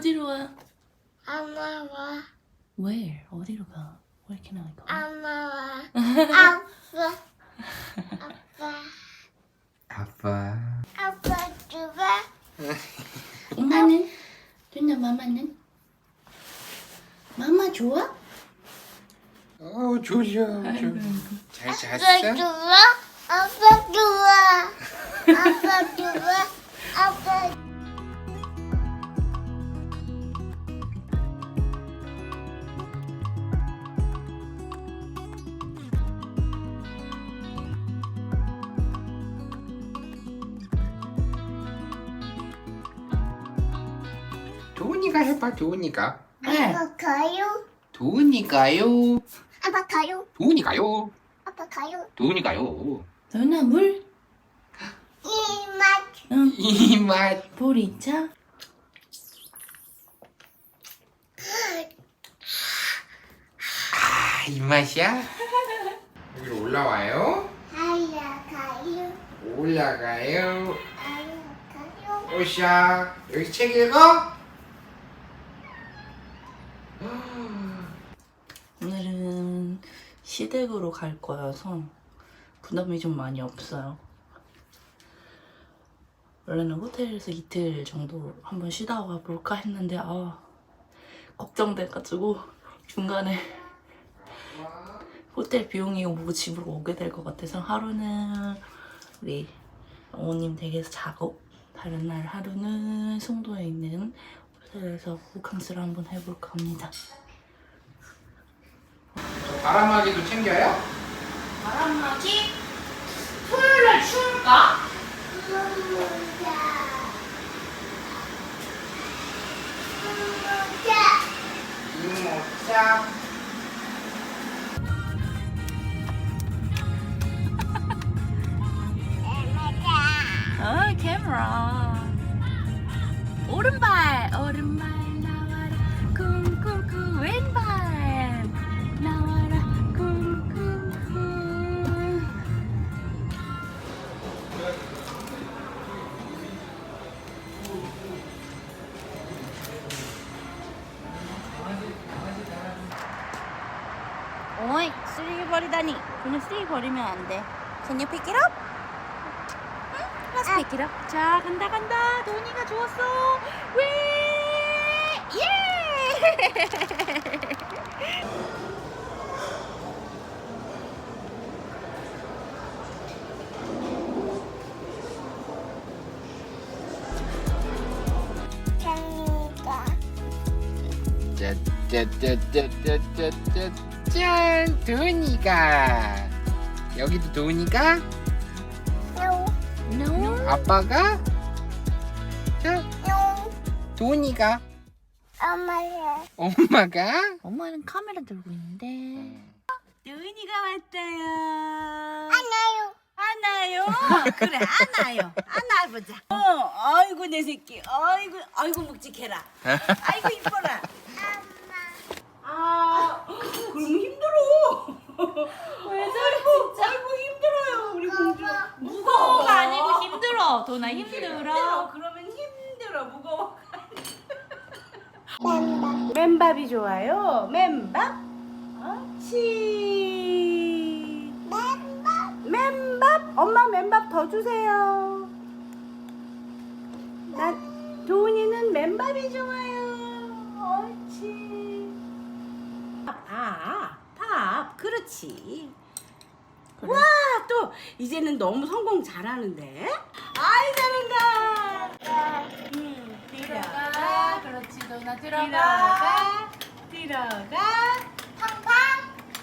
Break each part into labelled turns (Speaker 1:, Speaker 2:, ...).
Speaker 1: 어디로 와?
Speaker 2: 엄마 와,
Speaker 1: Where? 어디로 가? Where can I go?
Speaker 2: 엄마 와, 아빠, 아빠,
Speaker 3: 아빠.
Speaker 2: 아빠 좋아?
Speaker 1: 엄마는? 누나 마마는? 마마 좋아?
Speaker 3: 어, 조져. 잘
Speaker 2: 아빠
Speaker 3: 잤어?
Speaker 2: 좋아? 아빠 좋아? 아빠 좋아? 아빠
Speaker 3: 도훈이가 해봐, 도훈이가.
Speaker 2: 아빠 가요?
Speaker 3: 도훈이가요.
Speaker 2: 아빠 가요?
Speaker 3: 도훈이가요.
Speaker 2: 아빠 가요?
Speaker 3: 도훈이가요.
Speaker 1: 누나 물?
Speaker 2: 이맛
Speaker 1: 응.
Speaker 3: 이 맛.
Speaker 1: 볼 있자?
Speaker 3: 아, 이 맛이야? 여기로 올라와요.
Speaker 2: 아야 가요?
Speaker 3: 올라가요.
Speaker 2: 아야 가요?
Speaker 3: 오샤. 여기 책 읽어?
Speaker 1: 오늘은 시댁으로 갈 거여서 부담이 좀 많이 없어요. 원래는 호텔에서 이틀 정도 한번 쉬다 와볼까 했는데 아 걱정돼가지고 중간에 호텔 비용이 오고 집으로 오게 될 것 같아서 하루는 우리 어머님 댁에서 자고 다른 날 하루는 송도에 있는 호텔에서 호캉스를 한번 해볼까 합니다.
Speaker 3: 바람막이도 챙겨요?
Speaker 1: 바람막이 버리다니 그냥 쓰레기 버리면 안 돼 Can you pick it up? 응? Let's pick it up 자 간다 간다 도니가 주웠어 왜 예!
Speaker 2: 장가
Speaker 3: 짜짜짜짜짜짜짜 짠! 도훈이가. 여기도 도훈이가?
Speaker 2: 뇽.
Speaker 1: No
Speaker 3: 아빠가? 자,
Speaker 2: 뇽.
Speaker 3: 도훈이가.
Speaker 2: 엄마야.
Speaker 3: 엄마가?
Speaker 1: 엄마는 카메라 들고 있는데. 도은이가 왔어요.
Speaker 2: 안아요.
Speaker 1: 안아요? 그래 안아요. 안아보자. 어 아이고 내 새끼. 아이고 아이고 묵직해라. 아이고 이뻐라
Speaker 2: 엄마
Speaker 1: 아 그러면 힘들어 왜 저래 진짜? 아이고 힘들어요 우리 공주. 무거워가 아니고 힘들어. 도나 힘들어 그러면 힘들어 무거워. 맨밥이 좋아요. 맨밥. 옳지
Speaker 2: 맘마
Speaker 1: 맨밥? 엄마 맨밥 더 주세요. 나 도훈이는 맨밥이 좋아요. 옳지 아, 밥 그렇지. 와또 이제는 너무 성공 잘하는데? 아이 잘한다. 음, 들어가. 그렇지 도나. 들어가. 들어가.
Speaker 2: 팡팡.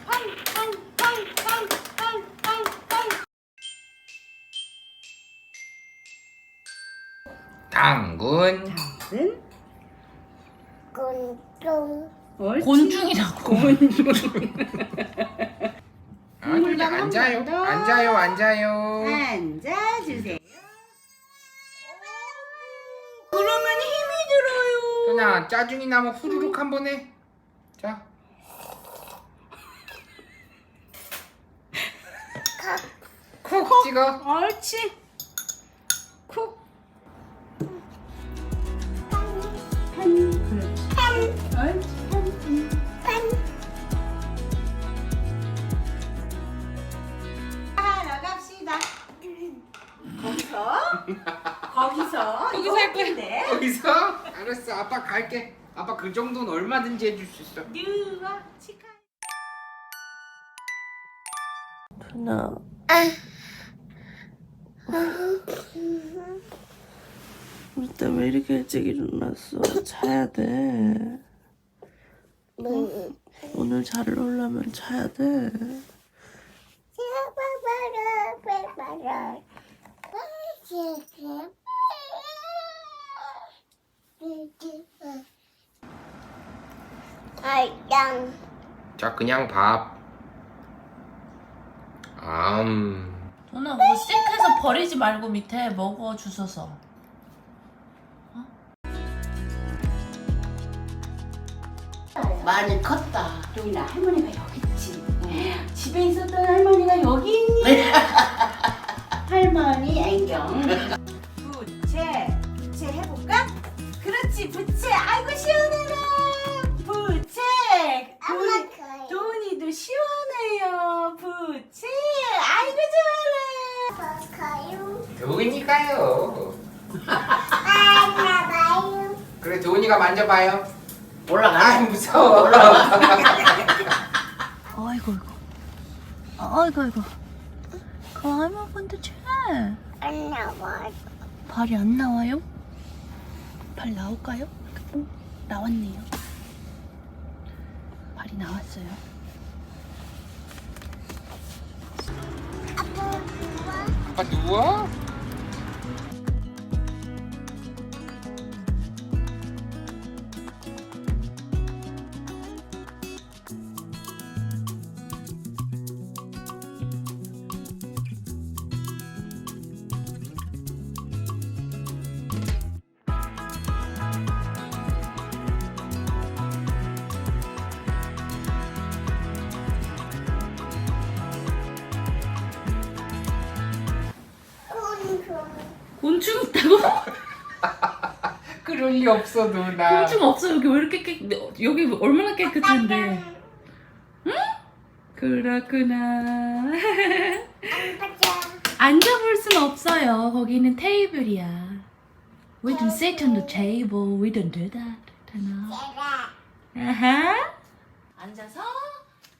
Speaker 1: 팡팡팡팡팡팡팡
Speaker 3: 당근.
Speaker 1: 은
Speaker 2: 곤충.
Speaker 1: 곤충이라고. 곤충
Speaker 3: 앉아요.
Speaker 1: 더.
Speaker 3: 앉아요, 앉아요.
Speaker 1: 앉아주세요 그러면 힘이 들어요
Speaker 3: 도나, 짜증이 나면 후루룩 한 번 해. 자. 콕 찍어.
Speaker 1: 옳지
Speaker 4: 거기서 거기서?
Speaker 3: 알았어 아빠 갈게 아빠 그 정도는 얼마든지 해줄 수 있어
Speaker 4: 뉴와 치카.
Speaker 5: 누나 딸왜 이렇게 일찍 일어났어? 자야 돼. 오늘 잘 오려면 자야 돼.
Speaker 2: 아양
Speaker 3: 자 그냥 밥 암.
Speaker 1: 누나 그거 싱크에서 버리지 말고 밑에 먹어 주워서.
Speaker 4: 많이 컸다. 여기나 할머니가 여기 있지. 집에 있었던 할머니가 여기 있니? 할머니 안경. 그렇지, 부채. 아이고 시원해라. 부채.
Speaker 2: 엄마 거요
Speaker 4: 도훈이도 시원해요. 부채. 아이고 좋아라.
Speaker 2: 거요
Speaker 3: 도훈이가요
Speaker 2: 엄마 봐요
Speaker 3: 그래 도훈이가 만져봐요
Speaker 4: 올라가.
Speaker 3: 아 무서워
Speaker 1: 아이고 이고. 아이고 이고. 그 할머니한테
Speaker 2: 쟤안 나와
Speaker 1: 발이 안 나와요? 발 나올까요? 오, 나왔네요. 발이 나왔어요.
Speaker 2: 아빠 좋아
Speaker 3: 아빠 누워?
Speaker 2: 곤충
Speaker 1: 있다고?
Speaker 3: 그럴 리 없어 누나
Speaker 1: 곤충 없어 여기 왜 이렇게 깨 여기 얼마나 깨끗한데? 그렇구나.
Speaker 2: 아빠
Speaker 1: 앉아볼 순 없어요. 거기는 테이블이야. We don't sit on the table. We don't do that. 되나? 아하. 앉아서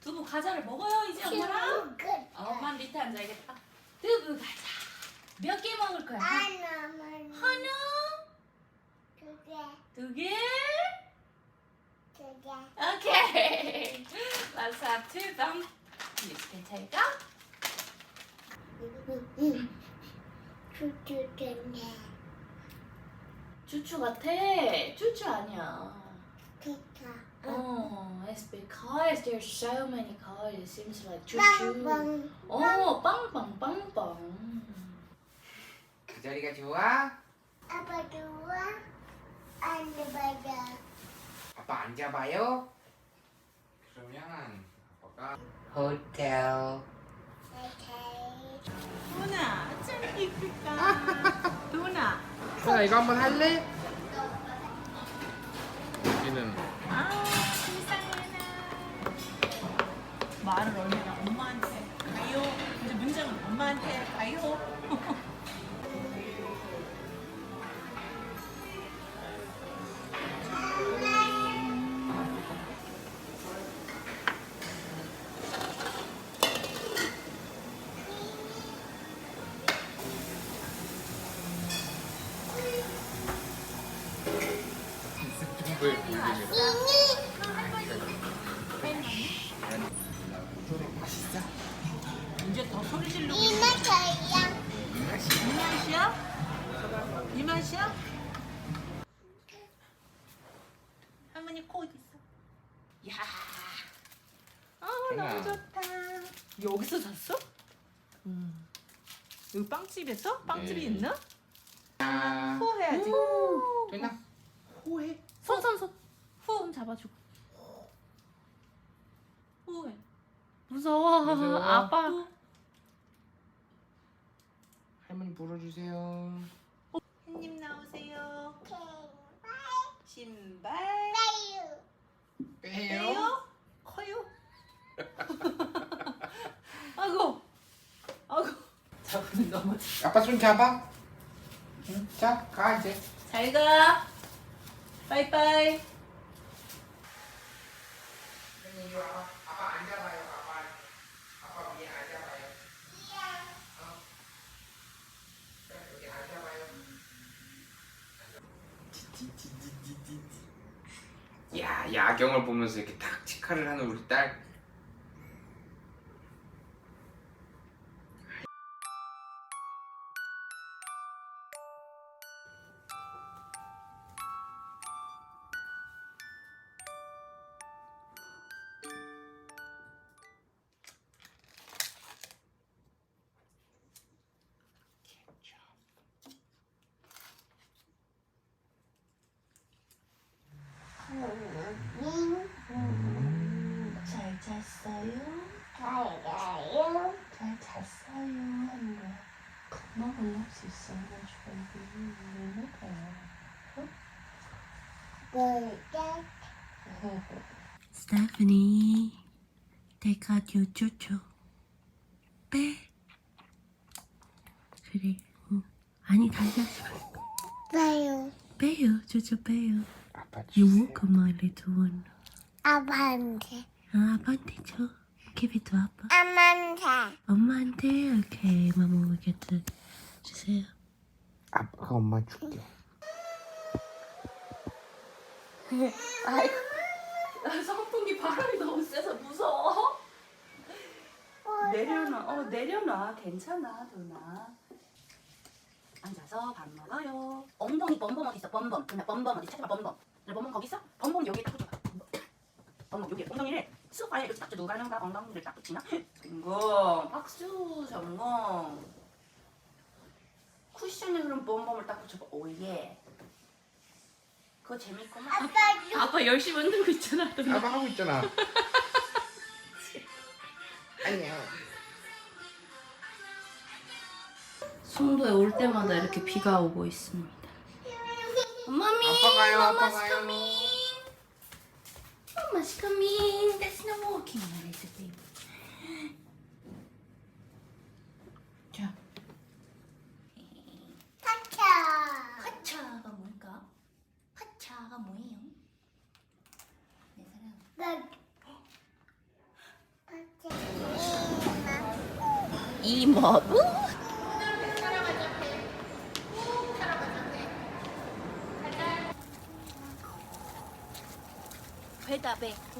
Speaker 1: 두부 과자를 먹어요 이제 엄마랑.
Speaker 2: 끝
Speaker 1: 어, 엄마 밑에 앉아야겠다. 두부 과자. 몇 개 먹을 거야?
Speaker 2: 하나, 두개
Speaker 1: 두 개.
Speaker 2: 두개
Speaker 1: Okay. Let's have two them. You can take.
Speaker 2: 두두두네
Speaker 1: 쭈쭈 같아. 쭈쭈 아니야. Oh, it's because there's so many colors. It seems like 쭈쭈.
Speaker 2: 빵빵
Speaker 1: 어, 빵빵 빵빵.
Speaker 3: 그 자리가 좋아?
Speaker 2: 아빠 좋아 앉아봐자
Speaker 3: 아빠 앉아봐요 그러면 아빠가 호텔
Speaker 2: 오케이
Speaker 4: 도훈아, 참 이쁘다. 도훈아.
Speaker 3: 누나 이거 한번 할래? 여기는
Speaker 4: 아, 세상에나. 말을 얼마
Speaker 3: 정도의 볼륨이
Speaker 4: 이제 더 소리 지르고
Speaker 2: 이마 저야
Speaker 4: 이 맛이야? 이 맛이야? 할머니 코 어디 있어? 야, 아 너무 좋다. 여기서 샀어? 음. 여기 빵집에서? 빵집이
Speaker 3: 네.
Speaker 4: 있나?
Speaker 3: 아,
Speaker 4: 호 해야지.
Speaker 3: 됐나?
Speaker 4: 호해.
Speaker 1: 손, 손, 손. 후 잡아주고.
Speaker 4: 호해.
Speaker 1: 무서워.
Speaker 3: 무서워.
Speaker 1: 아빠.
Speaker 3: 할머니 불어주세요
Speaker 4: 햇님 나오세요. 신발.
Speaker 2: bayu
Speaker 3: 빼요?
Speaker 1: 커요? 아이고 아이고 잡으면 넘어지
Speaker 3: 아빠 손 잡아. 응. 자, 가 이제.
Speaker 1: 잘 가 빠이빠이.
Speaker 3: 야, 야경을 보면서 이렇게 탁 치카를 하는 우리 딸.
Speaker 5: 잘 잤어요? 하는 거야. 금방 올라올 수 있어. 주방이 왜 먹어요?
Speaker 2: 물가
Speaker 5: Stephanie, take out your jojo. 빼. 그래. 응. 아니 다시 하지 말고.
Speaker 2: 봐요.
Speaker 5: 빼요. 조조 빼요.
Speaker 3: 아빠
Speaker 5: You woke up my little one.
Speaker 2: 아빠한테.
Speaker 5: 아, 아빠한테 줘. Give it to 아빠.
Speaker 2: 아빠한테.
Speaker 5: 엄마한테 오케이. 마마 오겠다. 주세요.
Speaker 3: 아빠가 엄마 줄게.
Speaker 1: 아이고 나 선풍기 바람이 너무 세서 무서워 내려놔 어 내려놔 괜찮아 도나 앉아서 밥 먹어요 엉덩이 범범 어디 있어 범범 범범 어디 찾아봐 범범 나 범범 거기 있어? 범범 여기에 딱 붙여봐. 범범 여기 엉덩이를 소파에 이렇게 딱 누가 누가 엉덩이를 딱 붙이나? 성공 박수 성공 쿠션에 그럼 범범을 딱 붙여봐 오예 그거 재밌구만
Speaker 2: 아빠도
Speaker 1: 아빠 열심히 만들고 있잖아.
Speaker 3: 아빠 하고 있잖아. 안녕.
Speaker 1: 송도에 올 때마다 이렇게 비가 오고 있습니다. 엄마미,
Speaker 3: 아빠 가요, 아빠 가요.
Speaker 1: Coming. 엄마's coming. That's not walking, my little baby. 자,
Speaker 2: 타쳐.
Speaker 1: 하차가 뭘까? 하차가 뭐예요? 내 사랑.
Speaker 2: 나. 타쳐.
Speaker 1: 이모부?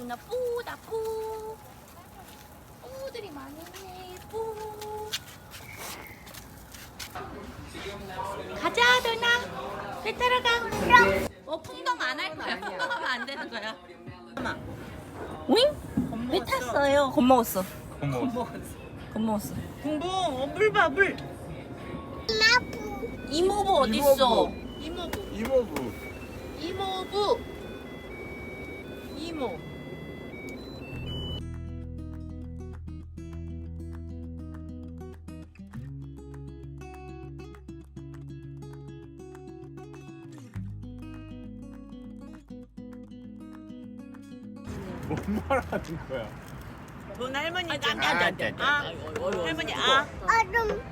Speaker 1: 누나 뿌다 뿌 뿌들이 많네 뿌 가자 누나. 배 따라가. 어 풍덩 안 할 거야. 풍덩 하면 안 되는 거야. 잠깐만. 윙? 배 탔어요. 겁먹었어. 겁먹었어.
Speaker 5: 공부, 어, 물 봐, 물.
Speaker 1: 이모부 어딨어?
Speaker 3: 이모부.
Speaker 5: 이모부. 이모.
Speaker 3: 뭔 말하는 거야?
Speaker 5: 돈 할머니
Speaker 3: 아,
Speaker 5: 짠.
Speaker 3: 짠, 짠,
Speaker 5: 아, 할머니 아.
Speaker 2: 얼음.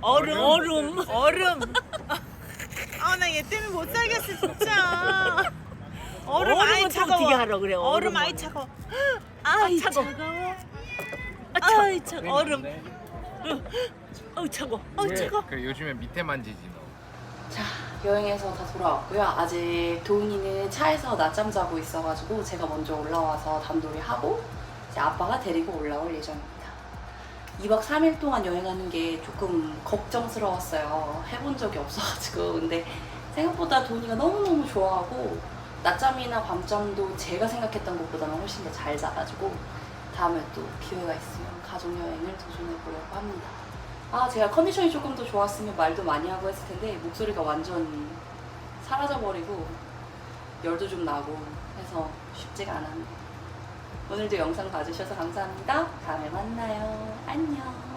Speaker 5: 얼음, 얼음, 얼음. 아, 나 얘 때문에 못 살겠어, 진짜. 얼음 아이 차가워. 하라 그래, 얼음 아이 차가워. 아이 차가워. 아이 차가워. 얼음. 어우 차가워. 어우 차가워.
Speaker 3: 그래 요즘에 밑에 만지지 너.
Speaker 1: 자 여행에서 다 돌아왔고요. 아직 도훈이는 차에서 낮잠 자고 있어가지고 제가 먼저 올라와서 단돌이 하고 이제 아빠가 데리고 올라올 예정입니다. 2박 3일 동안 여행하는 게 조금 걱정스러웠어요. 해본 적이 없어가지고 근데 생각보다 도훈이가 너무너무 좋아하고 낮잠이나 밤잠도 제가 생각했던 것보다는 훨씬 더 잘 자가지고 다음에 또 기회가 있으면 가족 여행을 도전해 보려고 합니다. 아 제가 컨디션이 조금 더 좋았으면 말도 많이 하고 했을 텐데 목소리가 완전 사라져버리고 열도 좀 나고 해서 쉽지가 않았네요. 오늘도 영상 봐주셔서 감사합니다. 다음에 만나요. 안녕.